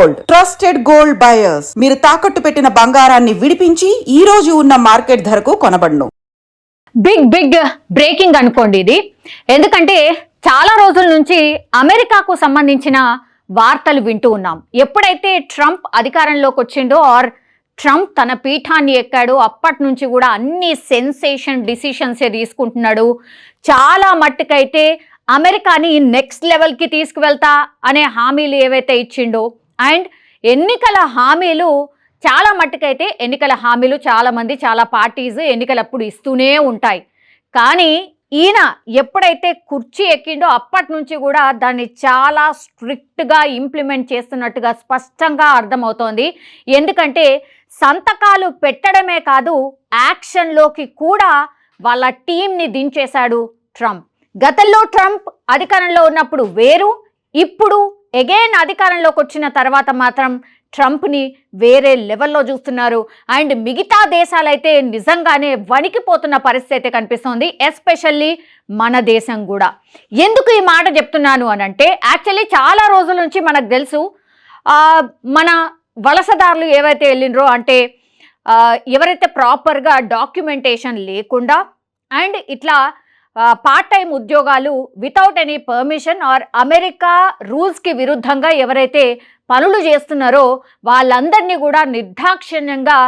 Gold trusted gold buyers మీరు తాకట్టు పెట్టిన బంగారాన్ని విడిపించి ఈ రోజు ఉన్న మార్కెట్ ధరకు కొనబడును. బిగ్ బిగ్ బ్రేకింగ్ అనుకోండి ఇది. ఎందుకంటే చాలా రోజుల నుంచి అమెరికాకు సంబంధించిన వార్తలు వింటూ ఉన్నాం. ఎప్పుడైతే ట్రంప్ అధికారంలోకి వచ్చిండో ఆర్ ట్రంప్ తన పీఠాన్ని ఎక్కాడు అప్పటి నుంచి కూడా అన్ని సెన్సేషన్ డిసిషన్సే తీసుకుంటున్నాడు. చాలా మట్టుకైతే అమెరికాని నెక్స్ట్ లెవెల్కి తీసుకువెళ్తా అనే హామీలు ఏవైతే ఇచ్చిండో అండ్ ఎన్నికల హామీలు చాలా మట్టుకైతే ఎన్నికల హామీలు చాలామంది చాలా పార్టీస్ ఎన్నికలప్పుడు ఇస్తూనే ఉంటాయి. కానీ ఈయన ఎప్పుడైతే కుర్చీ ఎక్కిండో అప్పటి నుంచి కూడా దాన్ని చాలా స్ట్రిక్ట్గా ఇంప్లిమెంట్ చేస్తున్నట్టుగా స్పష్టంగా అర్థమవుతోంది. ఎందుకంటే సంతకాలు పెట్టడమే కాదు యాక్షన్లోకి కూడా వాళ్ళ టీంని దించేశాడు ట్రంప్. గతంలో ట్రంప్ అధికారంలో ఉన్నప్పుడు వేరు ఇప్పుడు ఎగైన్ అధికారంలోకి వచ్చిన తర్వాత మాత్రం ట్రంప్ని వేరే లెవెల్లో చూస్తున్నారు. అండ్ మిగతా దేశాలైతే నిజంగానే వణికిపోతున్న పరిస్థితి అయితే కనిపిస్తోంది ఎస్పెషల్లీ మన దేశం కూడా. ఎందుకు ఈ మాట చెప్తున్నాను అని అంటే యాక్చువల్లీ చాలా రోజుల నుంచి మనకు తెలుసు మన వలసదారులు ఏవైతే వెళ్ళినరో అంటే ఎవరైతే ప్రాపర్గా డాక్యుమెంటేషన్ లేకుండా అండ్ ఇట్లా పార్ట్ టైం ఉద్యోగాలు without any permission or America రూల్స్కి విరుద్ధంగా ఎవరైతే పనులు చేస్తున్నారో వాళ్ళందరినీ కూడా నిర్దాక్షిణ్యంగా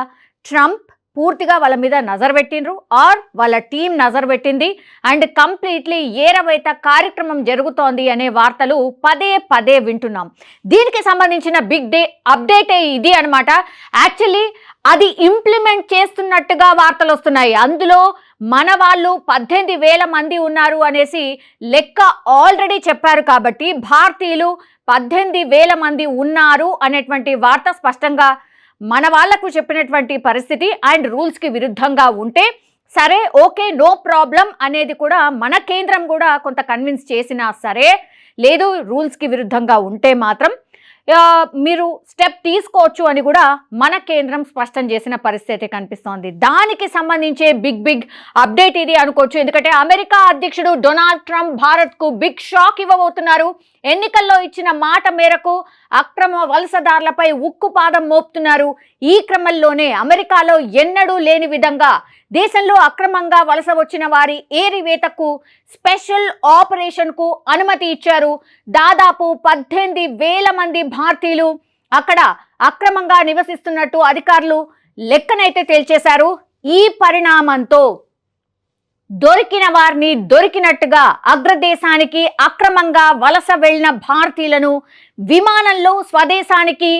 ట్రంప్ పూర్తిగా వాళ్ళ మీద నజర్ పెట్టిండ్రు ఆర్ వాళ్ళ టీం నజర్ పెట్టింది. అండ్ కంప్లీట్లీ ఏరవైత కార్యక్రమం జరుగుతోంది అనే వార్తలు పదే పదే వింటున్నాం. దీనికి సంబంధించిన బిగ్ డే అప్డేటే ఇది అనమాట యాక్చువల్లీ అది ఇంప్లిమెంట్ చేస్తున్నట్టుగా వార్తలు వస్తున్నాయి. అందులో మన వాళ్ళు పద్దెనిమిది వేల మంది ఉన్నారు అనేసి లెక్క ఆల్రెడీ చెప్పారు కాబట్టి భారతీయులు పద్దెనిమిది వేల మంది ఉన్నారు అనేటువంటి వార్త స్పష్టంగా మన వాళ్ళకు చెప్పినటువంటి పరిస్థితి అండ్ రూల్స్కి విరుద్ధంగా ఉంటే సరే ఓకే నో ప్రాబ్లం అనేది కూడా మన కేంద్రం కూడా కొంత కన్విన్స్ చేసినా సరే లేదు రూల్స్కి విరుద్ధంగా ఉంటే మాత్రం మీరు స్టెప్ తీసుకోవచ్చు అని కూడా మన కేంద్రం స్పష్టం చేసిన పరిస్థితి కనిపిస్తోంది. దానికి సంబంధించే బిగ్ బిగ్ అప్డేట్ ఇది అనుకోవచ్చు. ఎందుకంటే అమెరికా అధ్యక్షుడు డొనాల్డ్ ట్రంప్ భారత్కు బిగ్ షాక్ ఇవ్వబోతున్నారు. ఎన్నికల్లో ఇచ్చిన మాట మేరకు అక్రమ వలసదారులపై ఉక్కుపాదం మోపుతున్నారు. ఈ క్రమంలోనే అమెరికాలో ఎన్నడూ లేని విధంగా దేశంలో అక్రమంగా వలస వచ్చిన వారి ఏరివేతకు స్పెషల్ ఆపరేషన్కు అనుమతి ఇచ్చారు. దాదాపు పద్దెనిమిది వేల మంది భారతీయులు అక్కడ అక్రమంగా నివసిస్తున్నట్టు అధికారులు లెక్కనైతే తేల్చేశారు. ఈ పరిణామంతో దొరికిన వారిని దొరికినట్టుగా అగ్రదేశానికి అక్రమంగా వలస వెళ్ళిన భారతీయులను విమానంలో స్వదేశానికి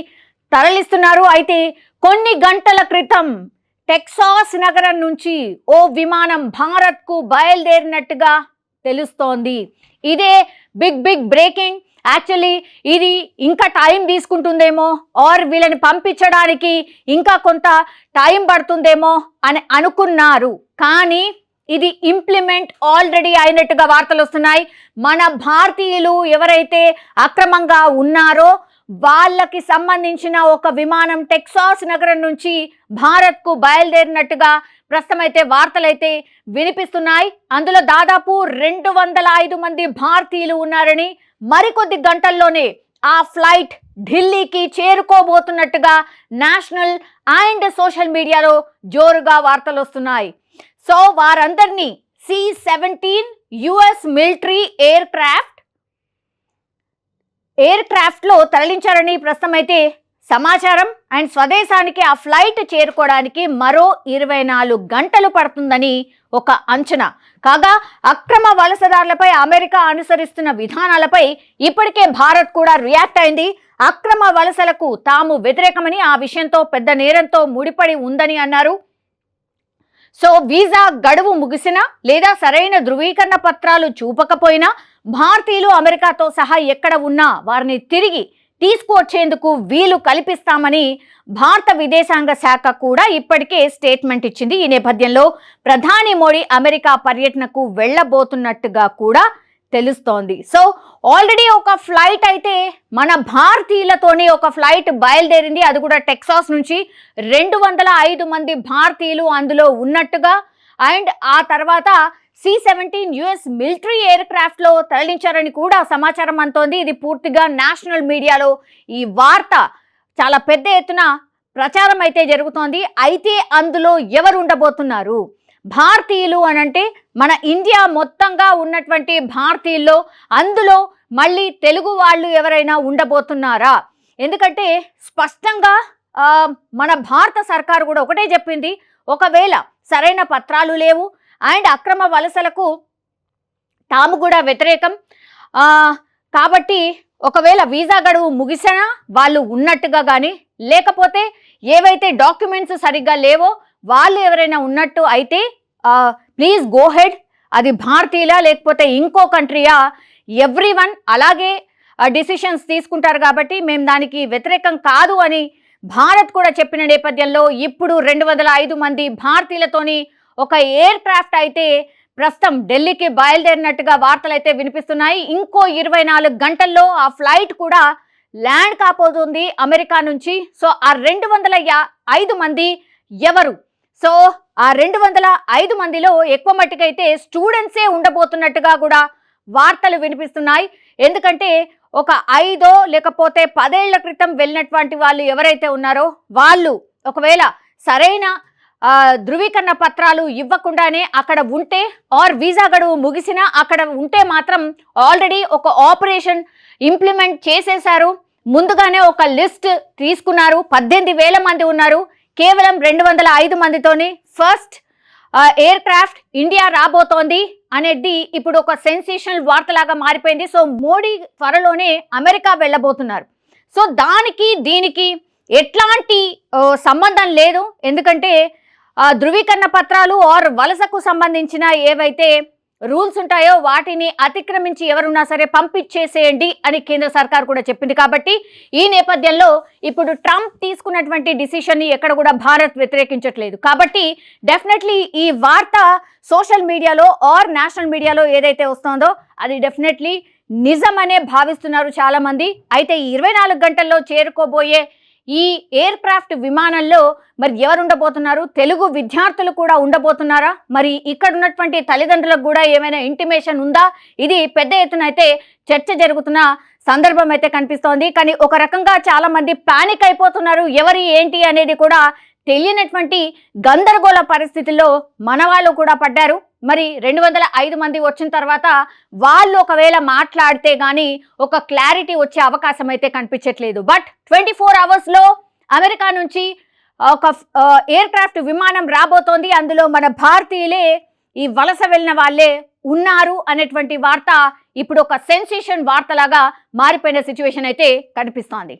తరలిస్తున్నారు. అయితే కొన్ని గంటల క్రితం టెక్సాస్ నగరం నుంచి ఓ విమానం భారత్కు బయలుదేరినట్టుగా తెలుస్తోంది. ఇదే బిగ్ బిగ్ బ్రేకింగ్. యాక్చువల్లీ ఇది ఇంకా టైం తీసుకుంటుందేమో ఆర్ వీళ్ళని పంపించడానికి ఇంకా కొంత టైం పడుతుందేమో అని అనుకున్నారు. కానీ ఇది ఇంప్లిమెంట్ ఆల్రెడీ అయినట్టుగా వార్తలు వస్తున్నాయి. మన భారతీయులు ఎవరైతే అక్రమంగా ఉన్నారో వాళ్ళకి సంబంధించిన ఒక విమానం టెక్సాస్ నగరం నుంచి భారత్కు బయలుదేరినట్టుగా ప్రస్తుతం అయితే వార్తలైతే వినిపిస్తున్నాయి. అందులో దాదాపు రెండు వందల ఐదు మంది భారతీయులు ఉన్నారని మరికొద్ది గంటల్లోనే ఆ ఫ్లైట్ ఢిల్లీకి చేరుకోబోతున్నట్టుగా నేషనల్ అండ్ సోషల్ మీడియాలో జోరుగా వార్తలు వస్తున్నాయి. సో వారందరినీ C seventeen US military aircraft air క్రాఫ్ట్లో తరలించారని ప్రస్తుతం అయితే సమాచారం. అండ్ స్వదేశానికి ఆ ఫ్లైట్ చేరుకోవడానికి మరో ఇరవై నాలుగు గంటలు పడుతుందని ఒక అంచనా. కాగా అక్రమ వలసదారులపై అమెరికా అనుసరిస్తున్న విధానాలపై ఇప్పటికే భారత్ కూడా రియాక్ట్ అయింది. అక్రమ వలసలకు తాము వ్యతిరేకమని ఆ విషయంతో పెద్ద నేరంతో ముడిపడి ఉందని అన్నారు. సో వీసా గడువు ముగిసినా లేదా సరైన ధృవీకరణ పత్రాలు చూపకపోయినా భారతీయులు అమెరికాతో సహా ఎక్కడ ఉన్నా వారిని తిరిగి తీసుకువచ్చేందుకు వీలు కల్పిస్తామని భారత విదేశాంగ శాఖ కూడా ఇప్పటికే స్టేట్మెంట్ ఇచ్చింది. ఈ నేపథ్యంలో ప్రధాని మోడీ అమెరికా పర్యటనకు వెళ్ళబోతున్నట్టుగా కూడా తెలుస్తోంది. సో ఆల్రెడీ ఒక ఫ్లైట్ అయితే మన భారతీయులతోనే ఒక ఫ్లైట్ బయలుదేరింది. అది కూడా టెక్సాస్ నుంచి. రెండు వందల ఐదు మంది భారతీయులు అందులో ఉన్నట్టుగా. అండ్ ఆ తర్వాత సి సెవెంటీన్ యుఎస్ మిలిటరీ ఎయిర్ క్రాఫ్ట్లో తరలించారని కూడా సమాచారం అంతోంది ఇది పూర్తిగా నేషనల్ మీడియాలో ఈ వార్త చాలా పెద్ద ఎత్తున ప్రచారం అయితే జరుగుతోంది. అయితే అందులో ఎవరు ఉండబోతున్నారు? భారతీయులు అనంటే మన ఇండియా మొత్తంగా ఉన్నటువంటి భారతీయుల్లో అందులో మళ్ళీ తెలుగు వాళ్ళు ఎవరైనా ఉండబోతున్నారా? ఎందుకంటే స్పష్టంగా మన భారత సర్కారు కూడా ఒకటే చెప్పింది ఒకవేళ సరైన పత్రాలు లేవు అండ్ అక్రమ వలసలకు తాము కూడా వ్యతిరేకం కాబట్టి ఒకవేళ వీసా గడువు ముగిసినా వాళ్ళు ఉన్నట్టుగా కానీ లేకపోతే ఏవైతే డాక్యుమెంట్స్ సరిగ్గా లేవో వాళ్ళు ఎవరైనా ఉన్నట్టు అయితే ప్లీజ్ గో హెడ్ అది భారతీయులా లేకపోతే ఇంకో కంట్రీయా? ఎవ్రీ వన్ అలాగే డిసిషన్స్ తీసుకుంటారు కాబట్టి మేము దానికి వ్యతిరేకం కాదు అని భారత్ కూడా చెప్పిన నేపథ్యంలో ఇప్పుడు రెండు వందల ఐదు మంది భారతీయులతోని ఒక ఎయిర్ క్రాఫ్ట్ అయితే ప్రస్తుతం ఢిల్లీకి బయలుదేరినట్టుగా వార్తలు అయితే వినిపిస్తున్నాయి. ఇంకో ఇరవై నాలుగు గంటల్లో ఆ ఫ్లైట్ కూడా ల్యాండ్ కాబోతుంది అమెరికా నుంచి. సో ఆ రెండు వందల యా ఐదు మంది ఎవరు? సో ఆ రెండు వందల ఐదు మందిలో ఎక్కువ మట్టుకైతే స్టూడెంట్సే ఉండబోతున్నట్టుగా కూడా వార్తలు వినిపిస్తున్నాయి. ఎందుకంటే ఒక ఐదో లేకపోతే పదేళ్ళ క్రితం వెళ్ళినటువంటి వాళ్ళు ఎవరైతే ఉన్నారో వాళ్ళు ఒకవేళ సరైన ధృవీకరణ పత్రాలు ఇవ్వకుండానే అక్కడ ఉంటే ఆర్ వీసా గడువు ముగిసినా అక్కడ ఉంటే మాత్రం ఆల్రెడీ ఒక ఆపరేషన్ ఇంప్లిమెంట్ చేసేశారు. ముందుగానే ఒక లిస్ట్ తీసుకున్నారు. పద్దెనిమిది వేల మంది ఉన్నారు. కేవలం రెండు వందల ఐదు మందితోనే ఫస్ట్ ఎయిర్ క్రాఫ్ట్ ఇండియా రాబోతోంది అనేది ఇప్పుడు ఒక సెన్సేషనల్ వార్తలాగా మారిపోయింది. సో మోడీ త్వరలోనే అమెరికా వెళ్ళబోతున్నారు. సో దానికి దీనికి ఎట్లాంటి సంబంధం లేదు. ఎందుకంటే ధృవీకరణ పత్రాలు ఆర్ వలసకు సంబంధించిన ఏవైతే రూల్స్ ఉంటాయో వాటిని అతిక్రమించి ఎవరున్నా సరే పంపించేసేయండి అని కేంద్ర సర్కార్ కూడా చెప్పింది. కాబట్టి ఈ నేపథ్యంలో ఇప్పుడు ట్రంప్ తీసుకున్నటువంటి డిసిషన్ని ఎక్కడ కూడా భారత్ వ్యతిరేకించట్లేదు. కాబట్టి డెఫినెట్లీ ఈ వార్త సోషల్ మీడియాలో ఆర్ నేషనల్ మీడియాలో ఏదైతే వస్తుందో అది డెఫినెట్లీ నిజమనే భావిస్తున్నారు చాలామంది. అయితే ఈ ఇరవై నాలుగు గంటల్లో చేరుకోబోయే ఈ ఎయిర్ క్రాఫ్ట్ విమానంలో మరి ఎవరు ఉండబోతున్నారు తెలుగు విద్యార్థులు కూడా ఉండబోతున్నారా? మరి ఇక్కడ ఉన్నటువంటి తల్లిదండ్రులకు కూడా ఏమైనా ఇంటిమేషన్ ఉందా? ఇది పెద్ద ఎత్తున అయితే చర్చ జరుగుతున్న సందర్భం అయితే కనిపిస్తోంది. కానీ ఒక రకంగా చాలా మంది పానిక్ అయిపోతున్నారు. ఎవరి ఏంటి అనేది కూడా తెలియనటువంటి గందరగోళ పరిస్థితుల్లో మనవాళ్ళు కూడా పడ్డారు. మరి రెండు వందల ఐదు మంది వచ్చిన తర్వాత వాళ్ళు ఒకవేళ మాట్లాడితే కానీ ఒక క్లారిటీ వచ్చే అవకాశం అయితే కనిపించట్లేదు. బట్ ట్వంటీ ఫోర్ అవర్స్లో అమెరికా నుంచి ఒక ఎయిర్ క్రాఫ్ట్ విమానం రాబోతోంది. అందులో మన భారతీయులే ఈ వలస వెళ్ళిన వాళ్ళే ఉన్నారు అనేటువంటి వార్త ఇప్పుడు ఒక సెన్సేషన్ వార్తలాగా మారిపోయిన సిచ్యువేషన్ అయితే కనిపిస్తోంది.